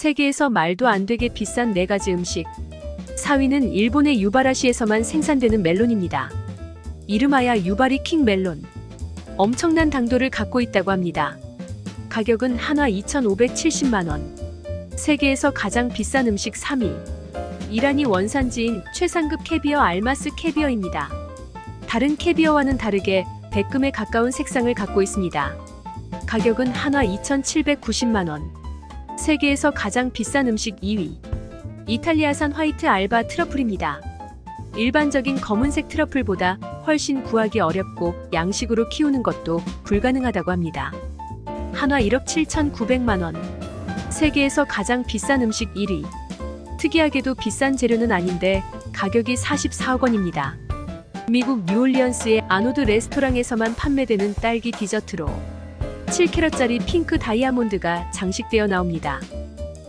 세계에서 말도 안 되게 비싼 네 가지 음식. 4위는 일본의 유바라시에서만 생산되는 멜론입니다. 이름하여 유바리 킹 멜론. 엄청난 당도를 갖고 있다고 합니다. 가격은 한화 2,570만 원. 세계에서 가장 비싼 음식 3위. 이란이 원산지인 최상급 캐비어 알마스 캐비어입니다. 다른 캐비어와는 다르게 백금에 가까운 색상을 갖고 있습니다. 가격은 한화 2,790만 원. 세계에서 가장 비싼 음식 2위. 이탈리아산 화이트 알바 트러플입니다. 일반적인 검은색 트러플보다 훨씬 구하기 어렵고 양식으로 키우는 것도 불가능하다고 합니다. 한화 1억 7,900만 원. 세계에서 가장 비싼 음식 1위. 특이하게도 비싼 재료는 아닌데 가격이 44억 원입니다. 미국 뉴올리언스의 아노드 레스토랑에서만 판매되는 딸기 디저트로 7캐럿짜리 핑크 다이아몬드가 장식되어 나옵니다.